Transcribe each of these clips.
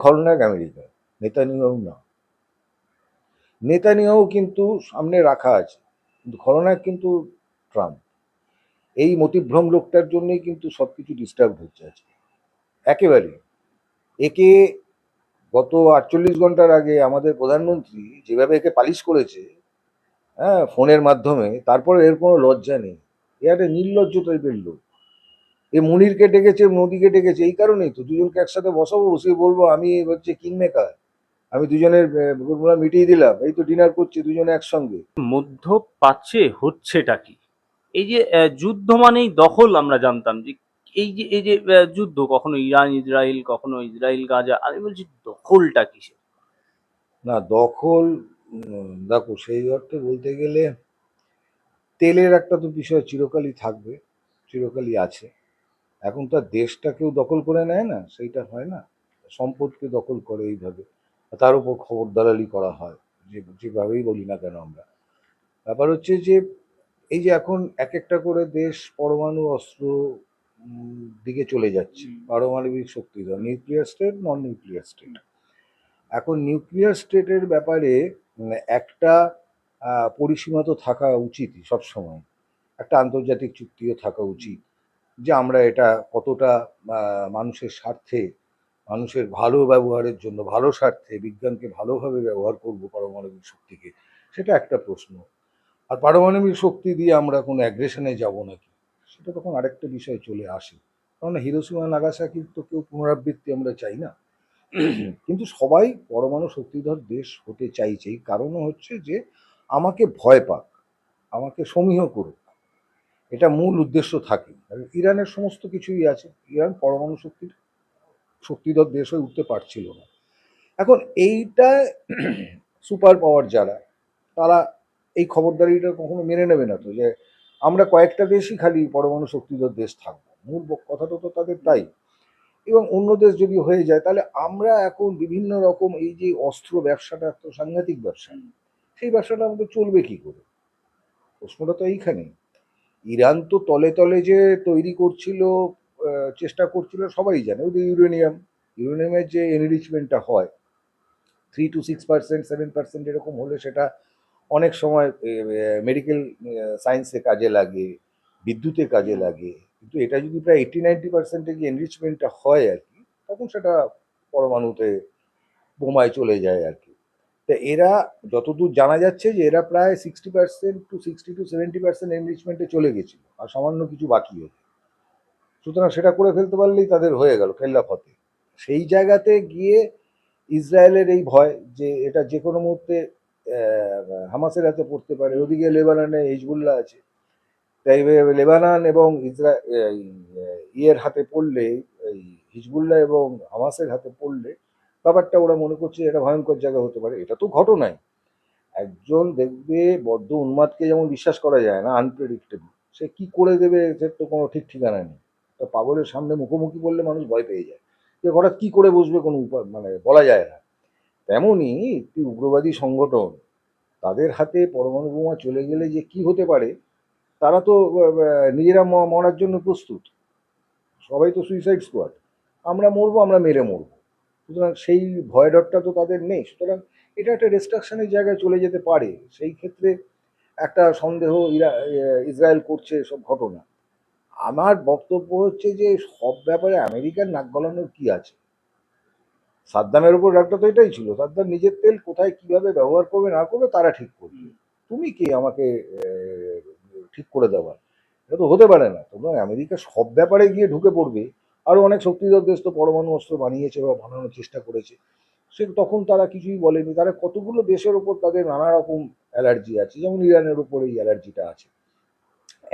খলনায়ক America Netanyahu না। Netanyahu কিন্তু সামনে রাখা আছে, কিন্তু খলনায়ক কিন্তু ট্রাম্প। এই মতিভ্রম লোকটার জন্যই কিন্তু সব কিছু ডিস্টার্ব হচ্ছে আজকে। একেবারে একে গত আটচল্লিশ ঘণ্টার আগে আমাদের প্রধানমন্ত্রী যেভাবে একে পালিশ করেছে হ্যাঁ ফোনের মাধ্যমে, তারপরে এর কোনো লজ্জা নেই। এ একটা নির্লজ্জ টাইপের লোক। এ মুনিরকে ডেকেছে মোদিকে ডেকেছে এই কারণেই তো দুজনকে একসাথে বসাবো বসে বলব আমি হচ্ছে কিং মেকার আমি দুজনের মিটিয়ে দিলাম এই তো ডিনার করছি দুজনে একসঙ্গে। মধ্যপ্রাচ্যে হচ্ছেটা কি? এই যে যুদ্ধ মানেই দখল আমরা জানতাম যে এই যে এই যে যুদ্ধ কখনো ইরান ইসরায়েল কখনো ইসরায়েল গাজা আমি বলছি দখলটা কিসে না দখল দেখো সেই অর্থে বলতে গেলে তেলের একটা তো বিষয় চিরকালই থাকবে চিরকালই আছে। এখন তার দেশটা কেউ দখল করে নেয় না সেইটা হয় না। সম্পদকে দখল করে এইভাবে। তার উপর খবর দালালি করা হয় যে যেভাবেই বলি না কেন আমরা। ব্যাপার হচ্ছে যে এই যে এখন এক একটা করে দেশ পরমাণু অস্ত্র দিকে চলে যাচ্ছে। পারমাণবিক শক্তি nuclear state non nuclear state এখন নিউক্লিয়ার স্টেটের ব্যাপারে উম, একটা পরিসীমা তো থাকা উচিতই সবসময়। একটা আন্তর্জাতিক চুক্তিও থাকা উচিত। যে আমরা এটা কতটা মানুষের স্বার্থে, মানুষের ভালো ব্যবহারের জন্য, ভালো স্বার্থে, বিজ্ঞানকে ভালোভাবে ব্যবহার করব পারমাণবিক শক্তিকে? সেটা একটা প্রশ্ন। আর পারমাণবিক শক্তি দিয়ে আমরা কোনো অ্যাগ্রেশনে যাব নাকি? সেটা তখন আরেকটা বিষয় চলে আসে। কারণ হিরোসীমা নাগাসাকির তো কেউ পুনরাবৃত্তি আমরা চাই না। কিন্তু সবাই পরমাণু শক্তিধর দেশ হতে চাইছে। কারণও হচ্ছে যে, আমাকে ভয় পাক, আমাকে সমীহ করুক। এটা মূল উদ্দেশ্য থাকে। আর ইরানের সমস্ত কিছুই আছে। ইরান পরমাণু শক্তির শক্তিধর দেশ হয়ে উঠতে পারছিল না। এখন এইটা সুপার পাওয়ার যারা, তারা এই খবরদারিটা কখনো মেনে নেবে না তো, যে আমরা কয়েকটা দেশই খালি পরমাণু শক্তিধর দেশ থাকব। মূল কথাটা তো তাদের তাই। এবং অন্য দেশ যদি হয়ে যায়, তাহলে আমরা এখন বিভিন্ন রকম এই যে অস্ত্র ব্যবসাটা তো সাংঘাতিক ব্যবসা, সেই ব্যবসাটা আমাদের চলবে কি করে? প্রশ্নটা তো এইখানেই। ইরান তো তলে তলে যে তৈরি করছিল চেষ্টা করছিল, সবাই জানে, ওই যে ইউরেনিয়াম। ইউরেনিয়ামের যে এনরিচমেন্টটা হয় three to six percent seven percent এরকম হলে সেটা অনেক সময় মেডিকেল সায়েন্সে কাজে লাগে, বিদ্যুতে কাজে লাগে। কিন্তু এটা যদি প্রায় এইটি নাইনটি পার্সেন্টে গিয়ে এনরিচমেন্টটা হয় আর কি, তখন সেটা পরমাণুতে বোমায় চলে যায় আর কি। তা এরা যতদূর জানা যাচ্ছে যে এরা প্রায় sixty percent to sixty to seventy percent এনরিচমেন্টে চলে গেছিল, আর সামান্য কিছু বাকি আছে সুতরাং সেটা করে ফেলতে পারলেই তাদের হয়ে গেল খেল্লা ফতে সেই জায়গাতে গিয়ে ইসরায়েলের এই ভয় যে এটা যে কোনো মুহূর্তে হামাসের হাতে পড়তে পারে, ওদিকে লেবাননে হিজবুল্লাহ আছে, তাই লেবানন এবং ইসরা ইয়ের হাতে পড়লে, এই হিজবুল্লাহ এবং হামাসের হাতে পড়লে ব্যাপারটা ওরা মনে করছে এটা ভয়ঙ্কর জায়গা হতে পারে। এটা তো ঘটনাই। একজন দেখবে বদ্ধ উন্মাদকে যেমন বিশ্বাস করা যায় না আনপ্রেডিক্টেবল সে কি করে দেবে সে তো কোনো ঠিক ঠিকানা নেই। তা পাগলের সামনে মুখোমুখি বললে মানুষ ভয় পেয়ে যায়। যে হঠাৎ কী করে বসবে কোনো উপায় মানে বলা যায় না। তেমনই একটি উগ্রবাদী সংগঠন, তাদের হাতে পরমাণু বোমা চলে গেলে যে কি হতে পারে, তারা তো নিজেরা মরার জন্য প্রস্তুত। সবাই তো সুইসাইড স্কোয়াড আমরা মরবো, আমরা মেরে মরবো। সুতরাং সেই ভয় ডরটা তো তাদের নেই। সুতরাং এটা একটা রেস্ট্রাকশনের জায়গায় চলে যেতে পারে। সেই ক্ষেত্রে একটা সন্দেহ ইরা ইসরায়েল করছে সব ঘটনা। আমার বক্তব্য হচ্ছে যে সব ব্যাপারে আমেরিকার নাক গলানোর কী আছে? সাদ্দামের উপর রাগটা তো এটাই ছিল। সাদ্দাম নিজের তেল কোথায় কীভাবে ব্যবহার করবে না করবে তারা ঠিক করবে। তুমি কি আমাকে ঠিক করে দেওয়ার? এটা তো হতে পারে না। তোমরা আমেরিকা সব ব্যাপারে গিয়ে ঢুকে পড়বে। আরও অনেক শক্তিধর দেশ তো পরমাণু অস্ত্র বানিয়েছে বা বানানোর চেষ্টা করেছে। সে তখন তারা কিছুই বলেনি। তারা কতগুলো দেশের ওপর তাদের নানা রকম অ্যালার্জি আছে, যেমন ইরানের ওপর এই অ্যালার্জিটা আছে।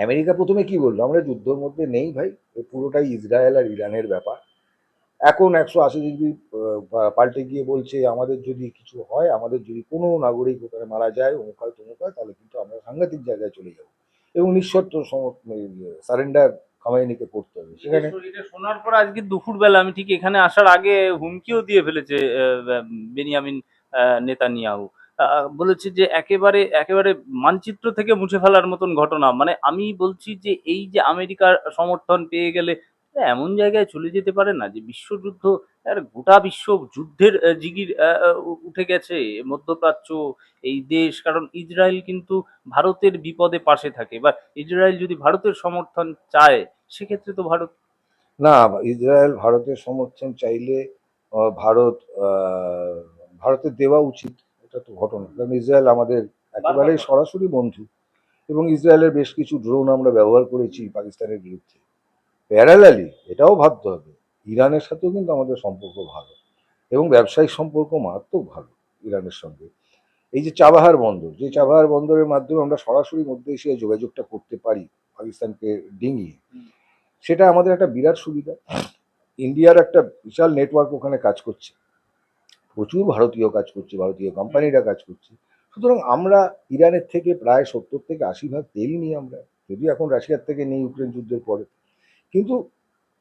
আমেরিকা প্রথমে কি বলল? আমরা যুদ্ধের মধ্যে নেই ভাই পুরোটাই ইসরায়েল আর ইরানের ব্যাপার। এখন একশো আশি ডিগ্রি পাল্টে গিয়ে বলছে, আমাদের যদি কিছু হয়, আমাদের যদি কোনো নাগরিক ওখানে মারা যায়, অমুক হয় তমুক হয়, তাহলে কিন্তু আমরা সাংঘাতিক জায়গায় চলে যাব। এবং নিঃশর্ত সারেন্ডার খামাইনিকে করতে হবে। সেখানে এটা শোনার পর আজকে দুপুরবেলা আমি ঠিক এখানে আসার আগে হুমকিও দিয়ে ফেলেছে বেনিয়ামিন নেতানিয়াহু। বলেছে যে একেবারে একেবারে মানচিত্র থেকে মুছে ফেলার মতন ঘটনা। মানে আমি বলছি যে এই যে আমেরিকার সমর্থন পেয়ে গেলে এমন জায়গায় চলে যেতে পারে না যে বিশ্বযুদ্ধ আর গোটা বিশ্ব যুদ্ধের জিগির উঠে গেছে মধ্যপ্রাচ্য এই দেশ। কারণ ইসরায়েল কিন্তু ভারতের বিপদে পাশে থাকে। বা ইসরায়েল যদি ভারতের সমর্থন চায় সেক্ষেত্রে তো ভারত না ইসরায়েল ভারতের সমর্থন চাইলে ভারত ভারতের দেওয়া উচিত এটা তো ঘটনা। কারণ ইসরায়েল আমাদের একেবারেই সরাসরি বন্ধু এবং ইসরায়েলের বেশ কিছু ড্রোন আমরা ব্যবহার করেছি পাকিস্তানের বিরুদ্ধে। প্যারালালি এটাও ভাবতে হবে। ইরানের সাথেও কিন্তু আমাদের সম্পর্ক ভালো এবং ব্যবসায়িক সম্পর্ক মারাত্মক ভালো ইরানের সঙ্গে। এই যে চাবাহার বন্দর যে চাবাহার বন্দরের মাধ্যমে আমরা সরাসরি মধ্য এশিয়ায় যোগাযোগটা করতে পারি পাকিস্তানকে ডিঙিয়ে সেটা আমাদের একটা বিরাট সুবিধা। ইন্ডিয়ার একটা বিশাল নেটওয়ার্ক ওখানে কাজ করছে। প্রচুর ভারতীয় কাজ করছে ভারতীয় কোম্পানিরা কাজ করছে। সুতরাং আমরা ইরানের থেকে প্রায় সত্তর থেকে আশি ভাগ তেল নিই আমরা যদিও এখন রাশিয়ার থেকে নেই ইউক্রেন যুদ্ধের পরে। কিন্তু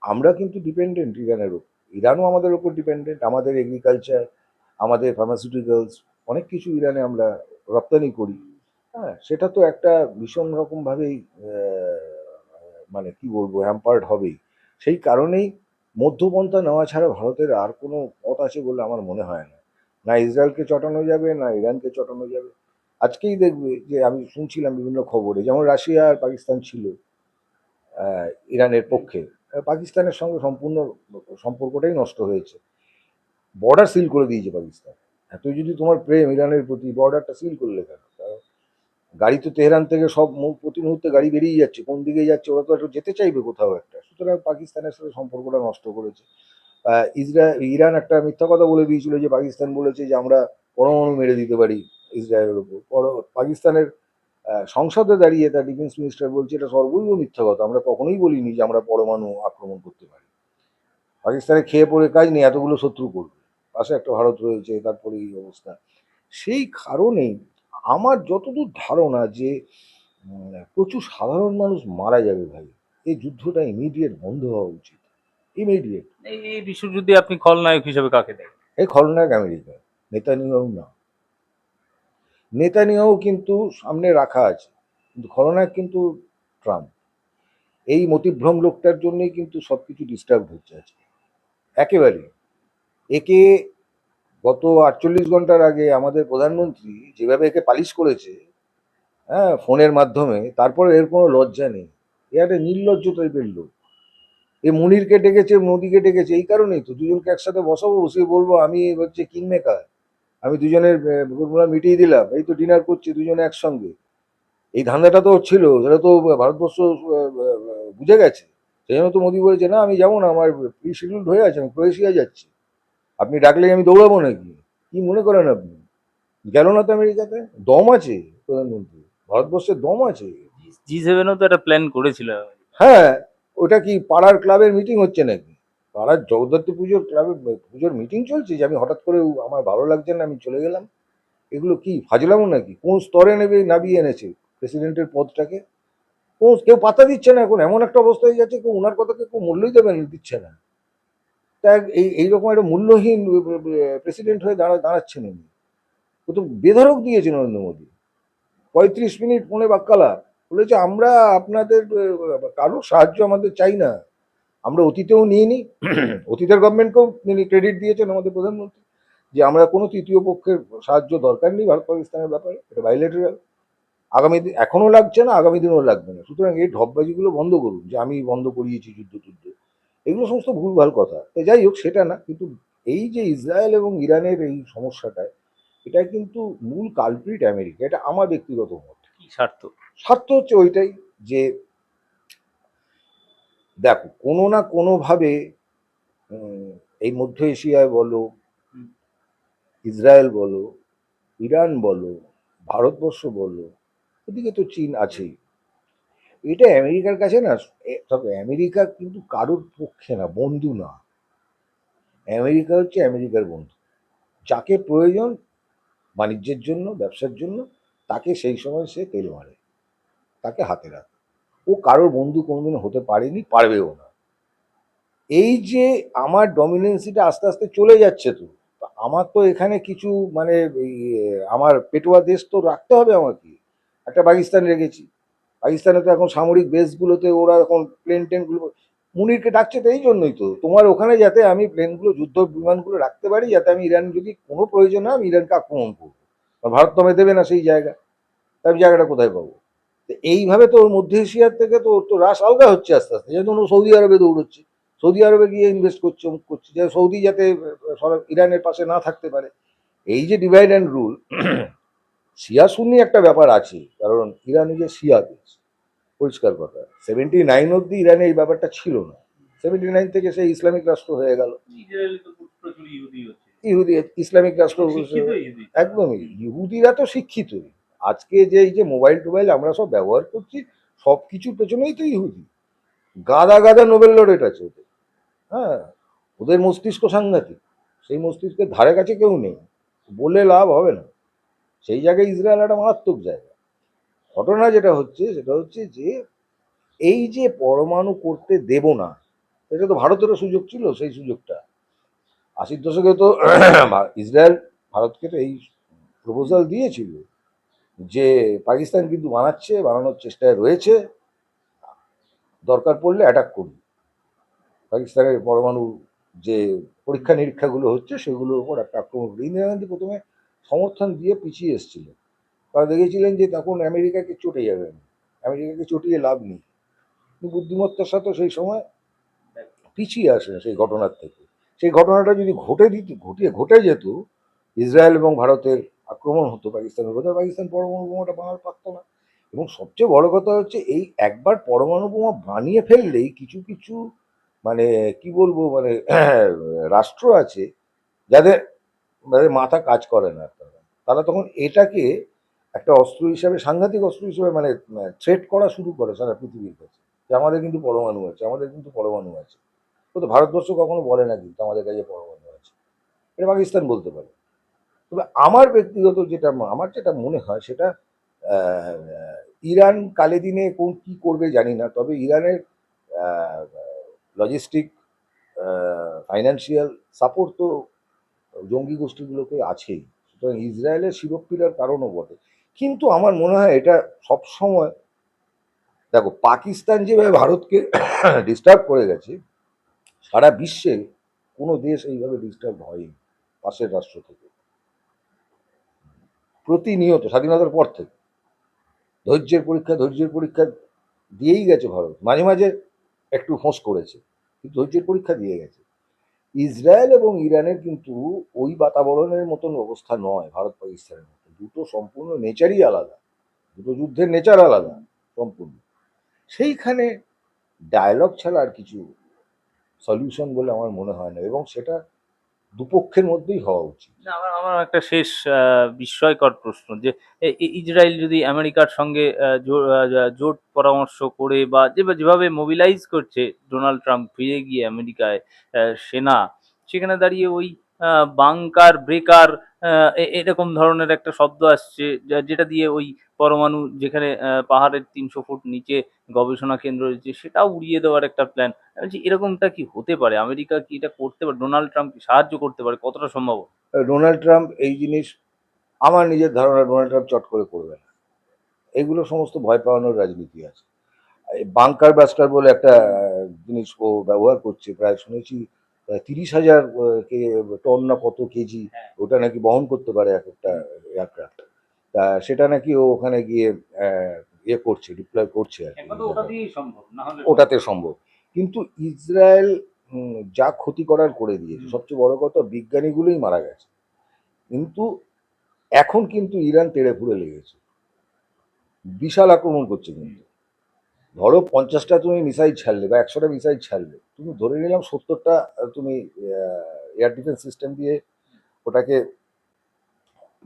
আমরা কিন্তু ডিপেন্ডেন্ট ইরানের উপর ইরানও আমাদের উপর ডিপেন্ডেন্ট আমাদের এগ্রিকালচার আমাদের ফার্মাসিউটিক্যালস অনেক কিছু ইরানে আমরা রপ্তানি করি। হ্যাঁ সেটা তো একটা ভীষণ রকমভাবেই মানে কি বলব হ্যাম্পার্ড হবেই। সেই কারণেই মধ্যপন্থা নেওয়া ছাড়া ভারতের আর কোনো পথ আছে বলে আমার মনে হয় না। না ইসরায়েলকে চটানো যাবে, না ইরানকে চটানো যাবে। আজকেই দেখবে যে আমি শুনছিলাম বিভিন্ন খবরে, যেমন রাশিয়া আর পাকিস্তান ছিল ইরানের পক্ষে। পাকিস্তানের সঙ্গে সম্পূর্ণ সম্পর্কটাই নষ্ট হয়েছে। বর্ডার সিল করে দিয়েছে পাকিস্তান। এত যদি তোমার প্রেম ইরানের প্রতি বর্ডারটা সিল করলে কেন গাড়ি তো তেহরান থেকে সব প্রতি মুহূর্তে গাড়ি বেরিয়ে যাচ্ছে, কোন দিকে যাচ্ছে, ওরা তো একটু যেতে চাইবে কোথাও একটা। সুতরাং পাকিস্তানের সাথে সম্পর্কটা নষ্ট করেছে। ইসরা, ইরান একটা মিথ্যা কথা বলে দিয়েছিল যে পাকিস্তান বলেছে যে আমরা পরমাণু মেরে দিতে পারি ইসরায়েলের উপর পর- পাকিস্তানের সংসদে দাঁড়িয়ে তার ডিফেন্স মিনিস্টার বলছে, এটা সর্বৈব মিথ্যা কথা, আমরা কখনোই বলিনি যে আমরা পরমাণু আক্রমণ করতে পারি। পাকিস্তানে খেয়ে পড়ে কাজ নেই, এতগুলো শত্রু করবে। পাশে একটা ভারত রয়েছে তারপরে এই অবস্থা। সেই কারণেই আমার যতদূর ধারণা যে প্রচুর সাধারণ মানুষ মারা যাবে ভাই এই যুদ্ধটা ইমিডিয়েট বন্ধ হওয়া উচিত। ইমিডিয়েট এই বিশ্বযুদ্ধে আপনি খলনায়ক হিসেবে কাকে দেখেন? এই খলনায়ক আমেরিকা নেতানিয়াহু না। নেতানিয়াহু কিন্তু সামনে রাখা আছে কিন্তু খলনায়ক কিন্তু ট্রাম্প। এই মতিভ্রম লোকটার জন্যই কিন্তু সব কিছু ডিস্টার্ব হচ্ছে আজকে। একেবারে একে গত আটচল্লিশ ঘণ্টার আগে আমাদের প্রধানমন্ত্রী যেভাবে একে পালিশ করেছে হ্যাঁ ফোনের মাধ্যমে, তারপরে এর কোনো লজ্জা নেই। এ একটা নির্লজ্জ টাইপের লোক। এ মুনিরকে ডেকেছে, মোদিকে ডেকেছে, এই কারণেই তো দুজনকে একসাথে বসাবো, বসিয়ে বলব, আমি হচ্ছে কিং মেকার আমি দুজনের মিটিয়ে দিলাম, এই তো ডিনার করছি দুজনে একসঙ্গে। এই ধান্দাটা তো ছিল, সেটা তো ভারতবর্ষ বুঝে গেছে। সেই জন্য তো মোদী বলেছে, না, আমি যাব না, আমার প্রি শিডিউল্ড হয়ে আছে, আমি ক্রোয়েশিয়া যাচ্ছি। আপনি ডাকলেই আমি দৌড়াবো নাকি? কি মনে করেন আপনি? গেল না তো আমেরিকাতে? দম আছে প্রধানমন্ত্রী। ভারতবর্ষের দম আছে। জি সেভেনও তো একটা প্ল্যান করেছিল। হ্যাঁ ওটা কি পাড়ার ক্লাবের মিটিং হচ্ছে নাকি? পাড়ার জগদ্ধাত্রী পুজোর ক্লাবের পুজোর মিটিং চলছে যে আমি হঠাৎ করে আমার ভালো লাগছে না আমি চলে গেলাম। এগুলো কি ফাজলামো নাকি? কোন স্তরে নেবে নামিয়ে এনেছে প্রেসিডেন্টের পদটাকে? কোন কেউ পাতা দিচ্ছে না এখন এমন একটা অবস্থা হয়ে যাচ্ছে কেউ ওনার কথাকে কেউ মূল্যই দেবেন দিচ্ছে না। তা এই, এইরকম একটা মূল্যহীন প্রেসিডেন্ট হয়ে দাঁড়া, দাঁড়াচ্ছেন উনি। ও তো বেধরক দিয়েছে নরেন্দ্র মোদী। পঁয়ত্রিশ মিনিট ফোনে বাক্কালা বলেছে, আমরা আপনাদের কারও সাহায্য আমাদের চাই না। আমরা অতীতেও নিয়ে নিই অতীতের গভর্নমেন্টকেও তিনি ক্রেডিট দিয়েছেন আমাদের প্রধানমন্ত্রী। যে আমরা কোনো তৃতীয় পক্ষের সাহায্য দরকার নেই ভারত পাকিস্তানের ব্যাপারে। এটা বাইলেটারাল আগামী দিন, এখনও লাগছে না, আগামী দিনেও লাগবে না। সুতরাং এই ঢপবাজিগুলো বন্ধ করুন। যে আমি বন্ধ করিয়েছি যুদ্ধ টুদ্ধ এগুলো সমস্ত ভুলভাল কথা। তো যাই হোক সেটা না কিন্তু এই যে ইসরায়েল এবং ইরানের এই সমস্যাটায় এটা কিন্তু মূল কালপ্রিট আমেরিকা এটা আমার ব্যক্তিগত মত। স্বার্থ? স্বার্থ হচ্ছে ওইটাই যে দেখো কোনো না কোনোভাবে এই মধ্য এশিয়ায় বলো ইসরায়েল বলো ইরান বলো ভারতবর্ষ বলো এদিকে তো চীন আছেই। এটা আমেরিকার কাছে না তবে আমেরিকা কিন্তু কারোর পক্ষে না, বন্ধু না। আমেরিকা হচ্ছে আমেরিকার বন্ধু। যাকে প্রয়োজন বাণিজ্যের জন্য, ব্যবসার জন্য, তাকে সেই সময় সে তেল মারে, তাকে হাতে রাখে। ও কারোর বন্ধু কোনোদিন হতে পারেনি, পারবেও না। এই যে আমার ডমিনেন্সিটা আস্তে আস্তে চলে যাচ্ছে তো আমার তো এখানে কিছু মানে আমার পেটোয়া দেশ তো রাখতে হবে আমাকে। একটা পাকিস্তান রেখেছি। পাকিস্তানে তো এখন সামরিক বেসগুলোতে ওরা এখন প্লেন টেনগুলো মুনিরকে ডাকছে তো এই জন্যই তো। তোমার ওখানে যাতে আমি প্লেনগুলো যুদ্ধ বিমানগুলো রাখতে পারি, যাতে আমি ইরান যদি কোনো প্রয়োজন হয়, আমি ইরানকে আক্রমণ করব। ভারত তো দেবে না সেই জায়গা। আমি জায়গাটা কোথায় পাবো? তো এইভাবে তো ওর মধ্য এশিয়ার থেকে তো ওর তো রাস আলগা হচ্ছে আস্তে আস্তে। যেহেতু সৌদি আরবে দৌড়চ্ছে। সৌদি আরবে গিয়ে ইনভেস্ট করছে, অমুক করছে। যে সৌদি যাতে ইরানের পাশে না থাকতে পারে। এই যে ডিভাইড অ্যান্ড রুল শিয়া সুন্নি একটা ব্যাপার আছে কারণ ইরান যে শিয়া দেশ পরিষ্কার কথা। সেভেন্টি নাইন অব্দি ইরানে এই ব্যাপারটা ছিল না। সেভেন্টি নাইন থেকে সে ইসলামিক রাষ্ট্র হয়ে গেল। ইহুদি ইসলামিক রাষ্ট্র একদমই। ইহুদিরা তো শিক্ষিতই। আজকে যে এই যে মোবাইল টোবাইল আমরা সব ব্যবহার করছি সব কিছুর পেছনেই তো ইহুদি। গাদা গাদা নোবেল লরেট আছে ওদের। হ্যাঁ ওদের মস্তিষ্ক সাংঘাতিক। সেই মস্তিষ্কের ধারে কাছে কেউ নেই। বলে লাভ হবে না। সেই জায়গায় ইসরায়েল একটা মারাত্মক জায়গা। ঘটনা যেটা হচ্ছে, সেটা হচ্ছে যে এই যে পরমাণু করতে দেব না, এটা তো ভারতেরও সুযোগ ছিল সেই সুযোগটা। আশির দশকে তো ইসরায়েল ভারতকে তো এই প্রপোজাল দিয়েছিল যে পাকিস্তান কিন্তু বানাচ্ছে, বানানোর চেষ্টায় রয়েছে। দরকার পড়লে অ্যাটাক করবে পাকিস্তানের পরমাণু যে পরীক্ষা নিরীক্ষাগুলো হচ্ছে, সেগুলোর উপর একটা আক্রমণ করবে ইন্দিরা গান্ধী প্রথমে সমর্থন দিয়ে পিছিয়ে এসেছিল। তারা দেখেছিলেন যে তখন আমেরিকাকে চটে যাবেন আমেরিকাকে চটিয়ে লাভ নেই। বুদ্ধিমত্তার সাথে সেই সময় পিছিয়ে আসেন সেই ঘটনার থেকে। সেই ঘটনাটা যদি ঘটে দিত, ঘটিয়ে, ঘটে যেত, ইসরায়েল এবং ভারতের আক্রমণ হতো পাকিস্তানের উপর। পাকিস্তান পরমাণু বোমাটা বানাতে পারতো না। এবং সবচেয়ে বড় কথা হচ্ছে এই একবার পরমাণু বোমা বানিয়ে ফেললেই কিছু কিছু মানে কি বলব মানে রাষ্ট্র আছে যাদের যাদের মাথা কাজ করে না তারা। তারা তখন এটাকে একটা অস্ত্র হিসাবে, সাংঘাতিক অস্ত্র হিসেবে মানে থ্রেট করা শুরু করে সারা পৃথিবীর কাছে। যে আমাদের কিন্তু পরমাণু আছে, আমাদের কিন্তু পরমাণু আছে। ও তো ভারতবর্ষ কখনো বলে না কিন্তু আমাদের কাছে পরমাণু আছে। এটা পাকিস্তান বলতে পারে। তবে আমার ব্যক্তিগত যেটা, আমার যেটা মনে হয় সেটা ইরান কালে দিনে কোন কি করবে জানি না। তবে ইরানের লজিস্টিক ফাইন্যান্সিয়াল সাপোর্ট তো জঙ্গি গোষ্ঠীগুলোকে আছেই। সুতরাং ইসরায়েলের শিরোপ্পীড়ার কারণও বটে। কিন্তু আমার মনে হয় এটা সবসময়, দেখো, পাকিস্তান যেভাবে ভারতকে ডিস্টার্ব করে গেছে, সারা বিশ্বে কোনো দেশ এইভাবে ডিস্টার্ব হয়নি পাশের রাষ্ট্র থেকে। প্রতিনিয়ত, স্বাধীনতার পর থেকে। ধৈর্যের পরীক্ষা ধৈর্যের পরীক্ষা দিয়েই গেছে ভারত। মাঝে মাঝে একটু ফোঁস করেছে, কিন্তু ধৈর্যের পরীক্ষা দিয়ে গেছে। ইসরায়েল এবং ইরানের কিন্তু ওই বাতাবরণের মতন অবস্থা নয়, ভারত পাকিস্তানের মতো দুটো সম্পূর্ণ নেচারই আলাদা। দুটো যুদ্ধের নেচার আলাদা, সম্পূর্ণ। সেইখানে ডায়লগ ছাড়া আর কিছু সলিউশন বলে আমার মনে হয় না। এবং সেটা দুপক্ষের মধ্যেই হওয়া উচিত। আমার একটা শেষ বিস্ময়কর প্রশ্ন যে ইসরায়েল যদি আমেরিকার সঙ্গে জোট পরামর্শ করে বা যেভাবে মোবিলাইজ করছে ডোনাল্ড ট্রাম্প ফিরে গিয়ে আমেরিকায় সেনা, সেখানে দাঁড়িয়ে ওই বাংকার, ব্রেকার এরকম ধরনের একটা শব্দ আসছে যেটা দিয়ে ওই পরমাণু যেখানে পাহাড়ের তিনশো ফুট নিচে গবেষণা কেন্দ্র রয়েছে, সেটাও উড়িয়ে দেওয়ার একটা প্ল্যান বলছি, এরকমটা কি হতে পারে? আমেরিকা কি এটা করতে পারে? ডোনাল্ড ট্রাম্প কি সাহায্য করতে পারে? কতটা সম্ভব? ডোনাল্ড ট্রাম্প এই জিনিস আমার নিজের ধারণা, ডোনাল্ড ট্রাম্প চট করে করবে না। এগুলো সমস্ত ভয় পাওয়ানোর রাজনীতি আছে। বাংকার ব্যাস্টার বলে একটা জিনিস ও ব্যবহার করছে, প্রায় শুনেছি তিরিশ হাজার কে টন না কত কেজি হ্যাঁ। ওটা নাকি বহন করতে পারে এক একটা এয়ারক্রাফট। তা সেটা নাকি ও ওখানে গিয়ে ইয়ে করছে ডিপ্লয় করছে আর ওটাতে সম্ভব। কিন্তু ইসরায়েল যা ক্ষতি করার করে দিয়েছে সবচেয়ে বড় কথা বিজ্ঞানীগুলোই মারা গেছে। কিন্তু এখন কিন্তু ইরান তেড়ে ফুড়ে লেগেছে। বিশাল আক্রমণ করছে কিন্তু। ধরো পঞ্চাশটা তুমি মিসাইল ছাড়লে বা একশোটা মিসাইল ছাড়লে, তুমি ধরে নিলাম সত্তরটা তুমি এয়ার ডিফেন্স সিস্টেম দিয়ে ওটাকে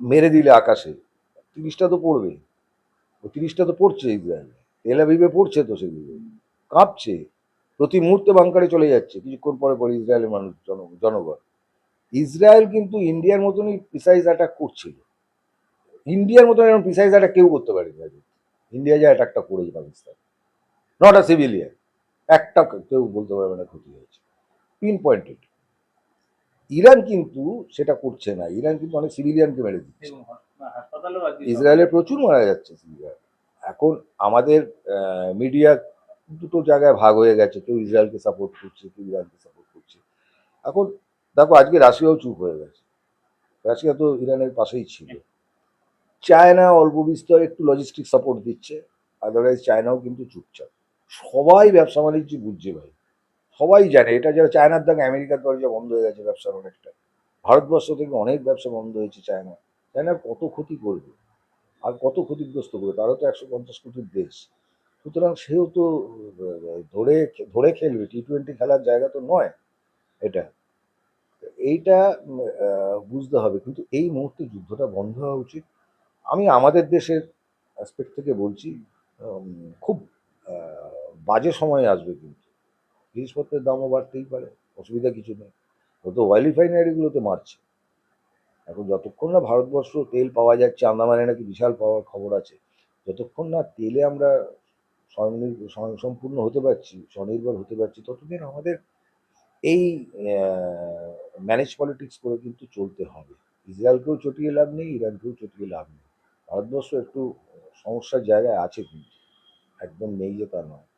মেরে দিলে আকাশে, তিরিশটা তো পড়বে তিরিশটা তো পড়ছে ইসরায়েল তেলাভিভে পড়ছে তো সেগুলো কাঁপছে, প্রতি মুহূর্তে বাংকারে চলে যাচ্ছে, কিছুক্ষণ পরে পরে ইসরায়েলের মানুষ, জন, জনগণ। ইসরায়েল কিন্তু ইন্ডিয়ার মতনই প্রিসাইজ অ্যাটাক করছিল। ইন্ডিয়ার মতন এরকম প্রিসাইজ অ্যাটাক কেউ করতে পারে না ইন্ডিয়া যা অ্যাটাকটা করেছে পাকিস্তান। নট আ সিভিলিয়ান একটা কেউ বলতে পারবে না ক্ষতি হয়েছে। পিন পয়েন্টেড ইরান কিন্তু সেটা করছে না। ইরান কিন্তু অনেক সিভিলিয়ানকে মেরে দিচ্ছে। ইসরায়েলের প্রচুর মারা যাচ্ছে সিভিলিয়ান এখন আমাদের মিডিয়া দুটো জায়গায় ভাগ হয়ে গেছে। কেউ ইসরায়েলকে সাপোর্ট করছে কেউ ইরানকে সাপোর্ট করছে। এখন দেখো আজকে রাশিয়াও চুপ হয়ে গেছে। রাশিয়া তো ইরানের পাশেই ছিল। চায়না অল্প বিস্তর একটু লজিস্টিক সাপোর্ট দিচ্ছে। আদারওয়াইজ চায়নাও কিন্তু চুপচাপ। সবাই ব্যবসা বাণিজ্য বুঝছে ভাই। সবাই জানে, এটা যারা চায়নার দাগে আমেরিকার দরজা বন্ধ হয়ে গেছে ব্যবসার অনেকটা। ভারতবর্ষ থেকে অনেক ব্যবসা বন্ধ হয়েছে চায়না। চায়নার কত ক্ষতি করবে? আর কত ক্ষতিগ্রস্ত করবে? তারও তো একশো পঞ্চাশ কোটির দেশ। সুতরাং সেও তো, ধরে ধরে খেলবে। টি টোয়েন্টি খেলার জায়গা তো নয় এটা। এইটা বুঝতে হবে। কিন্তু এই মুহূর্তে যুদ্ধটা বন্ধ হওয়া উচিত। আমি আমাদের দেশের অ্যাসপেক্ট থেকে বলছি খুব বাজে সময় আসবে কিন্তু। জিনিসপত্রের দামও বাড়তেই পারে, অসুবিধা কিছু নেই। ও তো অয়েল রিফাইনারিগুলোতে মারছে। এখন যতক্ষণ না ভারতবর্ষ তেল পাওয়া যাচ্ছে, আন্দামানে নাকি বিশাল পাওয়ার খবর আছে, যতক্ষণ না তেলে আমরা স্বয়ংসম্পূর্ণ হতে পারছি, স্বনির্ভর হতে পারছি, ততদিন আমাদের এই ম্যানেজ পলিটিক্স করে কিন্তু চলতে হবে। ইসরায়েলকেও চটিয়ে লাভ নেই, ইরানকেও চটিয়ে লাভ নেই। ভারতবর্ষ একটু সমস্যার জায়গায় আছে কিন্তু, একদম নেই যে তা নয়।